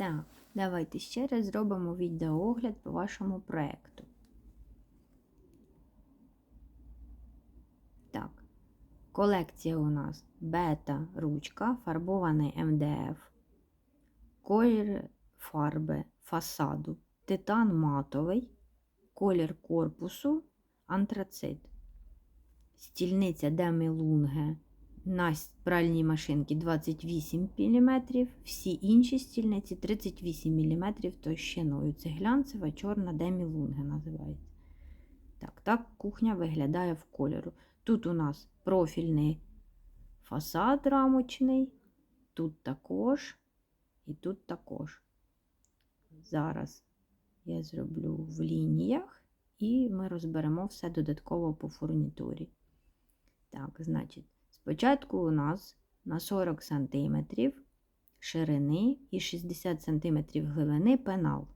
Так, давайте ще раз зробимо відеоогляд по вашому проєкту. Так, колекція у нас бета ручка, фарбований МДФ, колір фарби фасаду, титан матовий, колір корпусу, антрацит. Стільниця Демілунге на пральній машинці 28 мм, всі інші стільниці 38 мм товщиною. Це глянцева чорна Демілунге називається. Так, так кухня виглядає в кольору. Тут у нас профільний фасад рамочний, тут також і тут також. Зараз я зроблю в лініях і ми розберемо все додатково по фурнітурі. Так, значить, спочатку у нас на 40 см ширини і 60 см глибини пенал.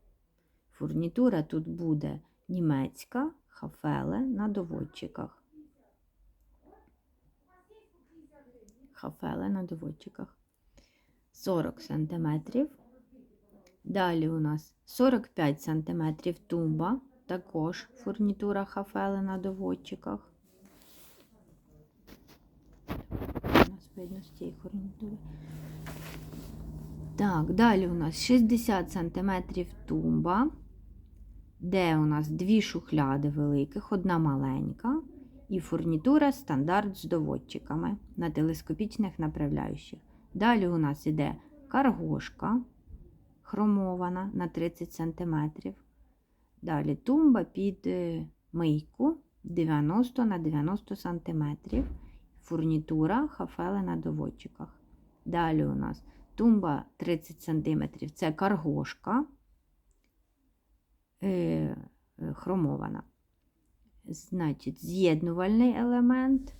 Фурнітура тут буде німецька, хафеле на доводчиках. Хафеле на доводчиках. 40 см. Далі у нас 45 см тумба, також фурнітура хафеле на доводчиках. У нас видно з цієї фурнітури. Так, далі у нас 60 см тумба, де у нас дві шухляди великих, одна маленька, і фурнітура стандарт з доводчиками на телескопічних направляючих. Далі у нас іде каргошка хромована на 30 см. Далі тумба під е, мийку 90 на 90 см. Фурнітура хафели на доводчиках. Далі у нас тумба 30 см це каргошка е, хромована. Значить, з'єднувальний елемент,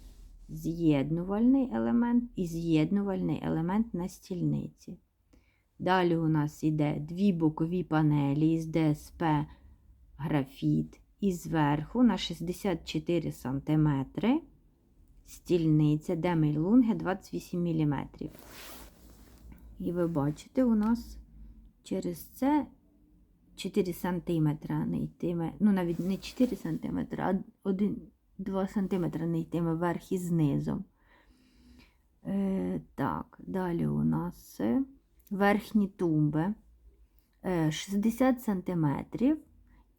з'єднувальний елемент і з'єднувальний елемент на стільниці. Далі у нас йде дві бокові панелі з ДСП графіт і зверху на 64 см стільниця Демейлунге 28 мм. І ви бачите, у нас через це 4 см не йтиме, ну навіть не 4 см, а 1, 2 см не йтиме вверх і знизу. Е, Так, далі у нас верхні тумби 60 см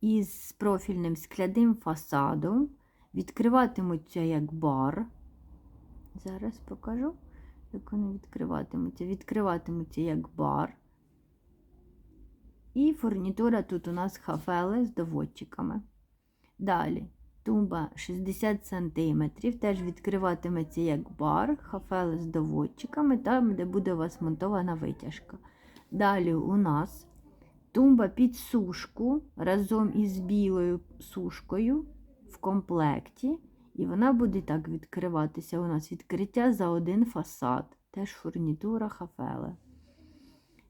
із профільним скляним фасадом. Відкриватимуться як бар. Зараз покажу, як вони відкриватимуться. Відкриватимуться як бар. І фурнітура тут у нас хафели з доводчиками. Далі тумба 60 см, теж відкриватиметься як бар, хафели з доводчиками, там, де буде у вас монтована витяжка. Далі у нас тумба під сушку разом із білою сушкою в комплекті. І вона буде так відкриватися. У нас відкриття за один фасад, теж фурнітура хафеле.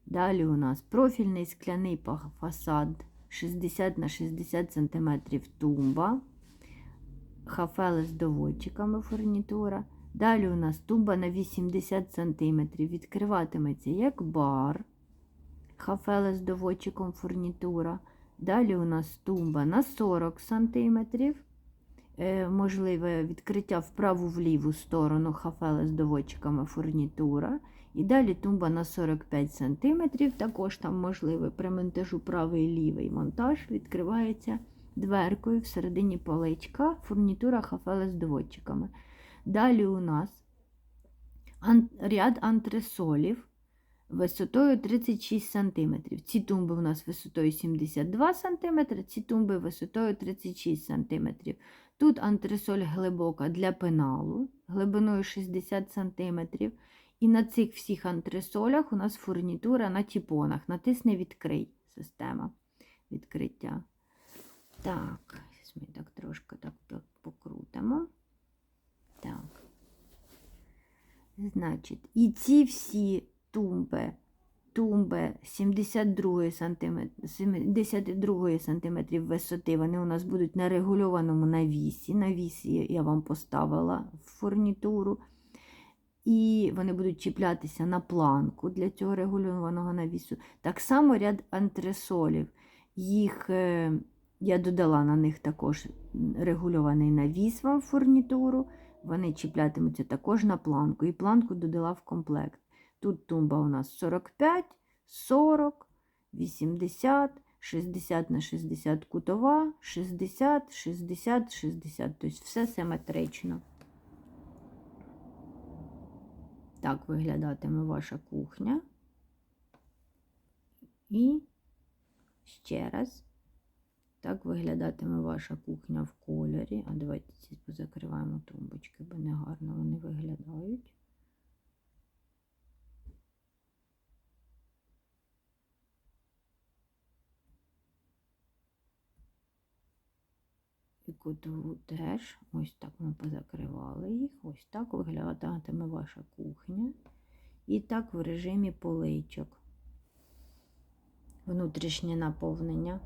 Далі у нас профільний скляний фасад 60 на 60 см тумба, хафеле з доводчиками фурнітура. Далі у нас тумба на 80 см відкриватиметься як бар, хафеле з доводчиком фурнітура. Далі у нас тумба на 40 см. Е, можливе відкриття в праву в ліву сторону хафели з доводчиками фурнітура. І далі тумба на 45 см. Також там можливий при монтажу правий і лівий монтаж відкривається дверкою всередині поличка, фурнітура хафели з доводчиками. Далі у нас ряд антресолів висотою 36 см. Ці тумби у нас висотою 72 см, ці тумби висотою 36 см. Тут антресоль глибока для пеналу, глибиною 60 см. І на цих всіх антресолях у нас фурнітура на тіпонах. Натисне відкрий система відкриття. Так, ми так трошки так покрутимо. Так. Значить, і ці всі 72 см, 72 см висоти, вони у нас будуть на регульованому навісі. Навісі я вам поставила в фурнітуру. і вони будуть чіплятися на планку для цього регульованого навісу. Так само ряд антресолів. Їх е, я додала на них також регульований навіс вам в фурнітуру. Вони чіплятимуться також на планку. І планку додала в комплект. Тут тумба у нас 45, 40, 80, 60 на 60 кутова, 60, 60, 60. Тобто все симетрично. Так виглядатиме ваша кухня. І ще раз. Так виглядатиме ваша кухня в кольорі. А давайте ці позакриваємо тумбочки, бо негарно вони виглядають. І теж. Ось так ми позакривали їх. Ось так виглядатиме ваша кухня. І так в режимі поличок. Внутрішнє наповнення.